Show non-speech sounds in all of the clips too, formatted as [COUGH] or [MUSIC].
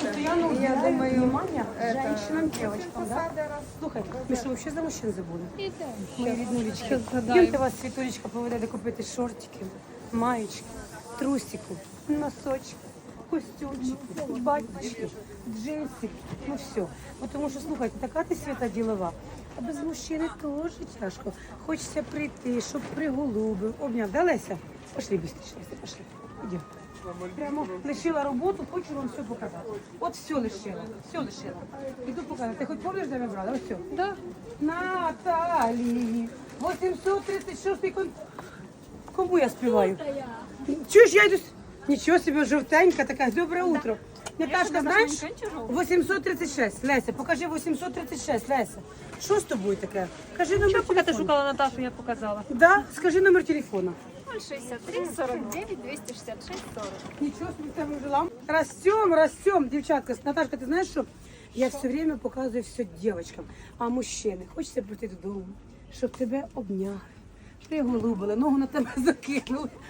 постоянно уделяю внимание женщинам, девочкам, да? Слухай, ми що, взагалі за мужчин забули? Мої ріднулечки. Їмте вас, Світулечка, поведе де купити шортики, маєчки, трусики, носочки, костюмчики, батьки, джинсики, ну все. Бо Тому що, слухайте, така ти свята ділова. А без мужчини теж тяжко. Хочеться прийти, щоб приголубив, обняв. Да, Леся? Пошли Леся, пошли. Идем. Прямо лишила роботу, хочу вам все показати. От все лишила, все лишила. Іду показати. Ти хоч пам'ятаєш, де ми брали? Ось все. Да. Наталі, 836 кон... Кому я співаю? Чуєш, я йду... с- Нічого собі, жовтенька така, добре утро. Наташка, знаєш? 836, Леся, покажи 836, Леся. Що з тобою таке? Кажи номер Що поки ти телефону. шукала Наташу, я показала. Да, скажи номер телефона. 063 49 266 40. Ничего себе там жила. Растем, растем, девчатка. Наташка, ты знаешь, что я все время показываю все девочкам, а мужчини, хочеться прийти додому, щоб тебе обняли, приголубили, ногу на тебе закинули. [LAUGHS]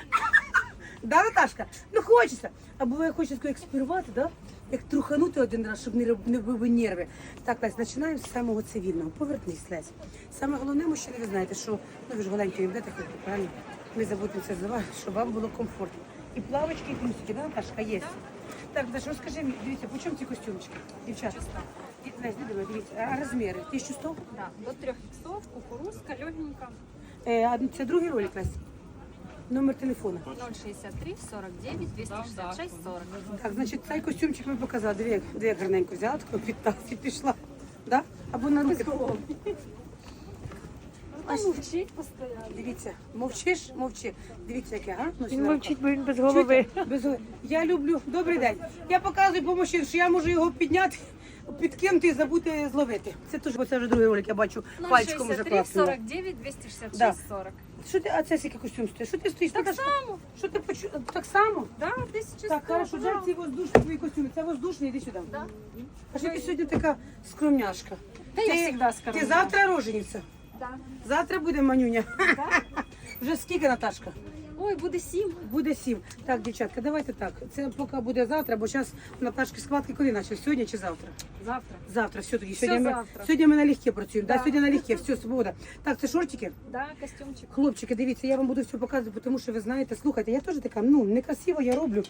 Да, Наташка? Ну хочеться. А буває хочеться експірувати, да? Як труханути один раз, щоб не, роб- нерви. Так, Лесь, починаємо з самого цивільного. Повернись, Лесь. Саме головне, мужчини, ви знаєте, що ну ви ж голенькі будете ходити, правильно? Ми забудемося за вас, щоб вам було комфортно. І плавочки, і плюсики, да, Наташка, є. Так, Даша, розкажи мені, дивіться, по чому ці костюмчики? Дівчата. Ді- Лесь, не думай, дивіться, а розміри? 1100? Да, до 3 иксов, кукурузка, легенько. Е, а це другий ролик, Лесь. Номер телефону. 063 49 266 40. Так, значить, цей костюмчик ми показали. Диви, як гарненько взяла, таку 15 пішла. Да? Або на руки. Мовчить постоянно. Дивіться, мовчиш, мовчи. Дивіться, яке, га? Ну, Він мовчить, бо він без голови. Без голови. Я люблю. Добрий день. Я показую по мужчин, що я можу його підняти, підкинути і забути зловити. Це теж, бо це вже другий ролик, я бачу пальчиком уже 063 класно. 49 266 Да. 40. Що ти, а це скільки костюм стоїть? Що ти стоїш? Так Наташка? само. Що ти почу... Так само? Да, 1100. Так, хорошо, де ці воздушні твої костюми? Це воздушний, іди сюди. Да. А що ти сьогодні така скромняшка? Та я всегда скромна. Ти завтра рожениця? Завтра буде манюня. [LAUGHS] Вже скільки, Наташка? Ой, буде 7. Буде сім. Так, дівчатка, давайте так. Це поки буде завтра, бо зараз Наташки складки коли начали? Сьогодні чи завтра? Завтра. Завтра, все. Все Сьогодні, ми, завтра. сьогодні ми налегке працюємо. Да. Да. сьогодні налегке, все, свобода. Так, це шортики? Да, костюмчик. Хлопчики, дивіться, я вам буду все показувати, тому що ви знаєте, слухайте, я теж така, ну, некрасиво я роблю.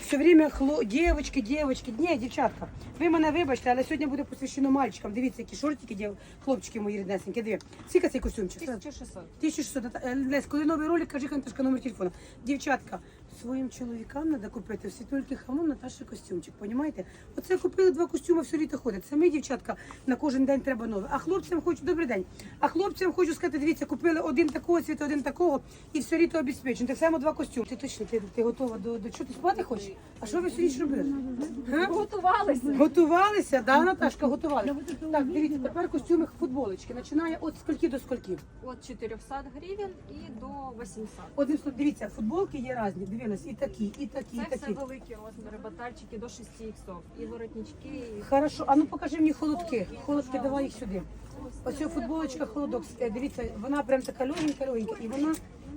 Все время хло... дівочки, дівочки. Ні, дівчатка, ви мене вибачте, але сьогодні буде посвящено мальчикам. Дивіться, які шортики, дів... хлопчики мої ріднесенькі. Диви. Скільки цей костюмчик? 1600. 1600. Е, Лесь, коли новий ролик, кажи Канташка номер телефону. Дівчатка, своїм чоловікам треба купити в світульки хамон Наташі костюмчик, понімаєте? Оце купили два костюми, все літо ходить. Це ми, дівчатка, на кожен день треба нове. А хлопцям хочу, добрий день. А хлопцям хочу сказати, дивіться, купили один такого цвіту, один такого, і все літо обезпечено. Так само два костюми. Ти точно, ти, ти готова до, до чого ти спати хочеш? А що ви ніч робили? Га? Готувалися. Готувалися, да, Наташка, готувалися. Так, дивіться, тепер костюми футболочки. Починає від скільки до скільки? От 400 гривень і до 800. Одним словом, дивіться, футболки є різні. Дивилась, і такі, і такі, і Це все такі. великі розміри, батальчики до 6 іксов. І воротнички, і Хорошо, а ну покажи мені холодки. Холодки, давай їх сюди. Ось ця футболочка холодок. Е, Дивіться, вона прям така легенька, легенька. І вона,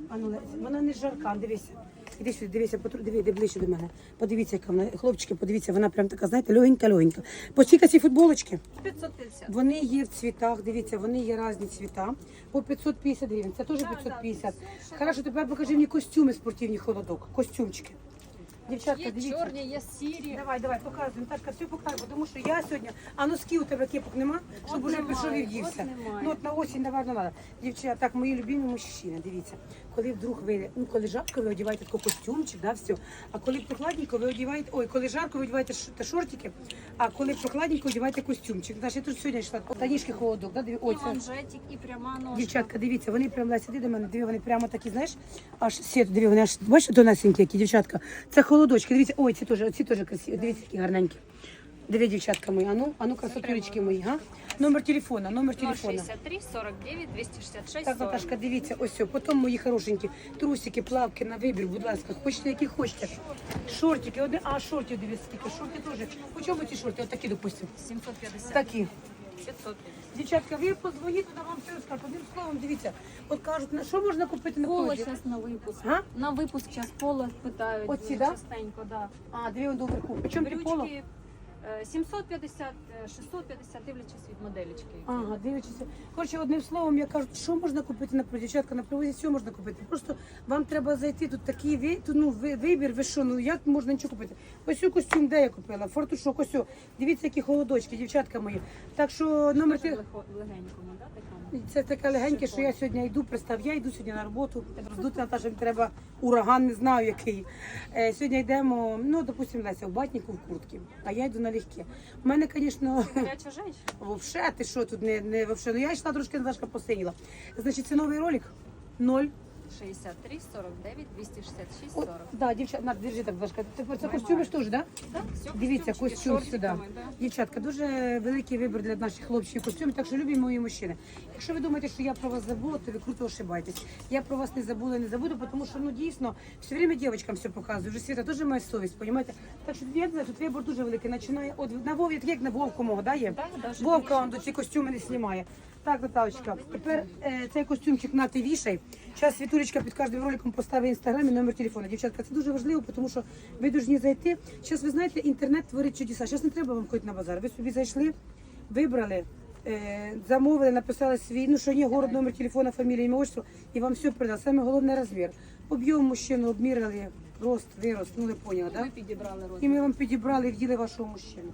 а ну, вона не жарка, дивися. Іди сюди, дивися, потру- диви, ближче до мене. Подивіться, яка вона, хлопчики, подивіться, вона прям така, знаєте, легенька, легенька. По скільки ці футболочки? 550. Вони є в цвітах, дивіться, вони є різні цвіта. По 550 гривень, це теж 550. Хорошо, тепер покажи мені костюми спортивні холодок, костюмчики. Дівчатка, Є дивіться. чорні, є сірі. Давай, давай, показуй. Наташка, все показуй, тому що я сьогодні, а носки у тебе кепок нема, щоб уже немає, пішов і от вдівся. немає. Ну от на осінь, напевно, треба. Дівчата, так, мої любимі мужчини, дивіться, коли вдруг ви, ну коли жарко, ви одягаєте такий костюмчик, да, все. А коли прохладненько, ви одягаєте, ой, коли жарко, ви одягаєте ш- та шортики, а коли прохладненько, одягаєте костюмчик. Знаєш, я тут сьогодні йшла, танішки холодок, да, диві, ой, І це. манжетик, і пряма ножка. Дівчатка, дивіться, вони прям Леся, іди до мене, диви, вони прямо такі, знаєш, аж сіт, диви, вони аж, бачите, тонесенькі які, дівчатка. Це холодочки, дивіться, ой, ці теж, ці теж красиві, дивіться, які гарненькі. Диви, дівчатка мої, а ну, а ну, красотулечки мої, га? Номер телефона, номер телефона. 063 49 266 Так, 40. Наташка, дивіться, ось все. Потім мої хорошенькі трусики, плавки на вибір, будь ласка. Хочете, які хочете. Шортики, одне, а шортів дивіться, скільки. Шорти теж. По чому ці шорти? Отакі, допустимо. 750. Такі. 500. Дівчатка, ви позвоніть, вона вам все розкаже. Одним словом, дивіться. От кажуть, на що можна купити на Поло холоді? зараз на випуск. А? На випуск зараз поло питають. Оці, да? Частенько, да. А, дві он до верху. чому ти поло? Брючки 750, е, 650, дивлячись від моделечки. Ага, дивлячися. Коротше, одним словом, я кажу, що можна купити на? Дівчатка, на привозі все можна купити. Просто вам треба зайти, тут такий ви, ну, ви- вибір, ви що, ну як можна нічого купити? Ось у костюм, де я купила? Фартушок, ось. Дивіться, які холодочки, дівчатка мої. Так що номер ти. легенькому, да, такому? Це таке легеньке, що я сьогодні йду, представ, я йду сьогодні на роботу. Роздути Наташа, мені треба ураган, не знаю який. Е, сьогодні йдемо, ну, допустимо, Леся, в батніку в куртці, а я йду налегке. У мене, звісно. Вовше, ти що тут не, не вовше? Ну я йшла трошки Наташка посиділа. Значить, це новий ролик. Ноль. 63, 49, 266, О, 40. да, дівчата, на, держи так, Дашка. Тепер це костюми ж теж, да? Так, все, Дивіться, костюмчики, костюм сюди. шортиками, да. Дівчатка, дуже великий вибір для наших хлопців костюмів, так що любі мої мужчини. Якщо ви думаєте, що я про вас забула, то ви круто ошибаєтесь. Я про вас не забула і не забуду, тому що ну дійсно все время дівчатам все показую. Вже світа теж моя совість, розумієте? Так що я не знаю, тут вибір дуже великий. Починає от на Вові, як на Вовку мого, да, є? Так, даже Вовка більше. он до ці костюми не знімає. Так, Наталочка, тепер е, цей костюмчик на ти вішай. Зараз Світулечка під кожним роликом поставить в інстаграмі номер телефону. Дівчатка, це дуже важливо, тому що ви повинні зайти. Зараз ви знаєте, інтернет творить чудеса. Зараз не треба вам ходити на базар. Ви собі зайшли, вибрали. е, Замовили, написали свій, ну що є город, номер телефона, фамілія, ім'я, отчество, і вам все передали. Саме головне розмір. Об'єм мужчину обміряли, рост, вирост, ну ви поняли, так? Ми підібрали І ми вам підібрали і вділи вашого мужчину.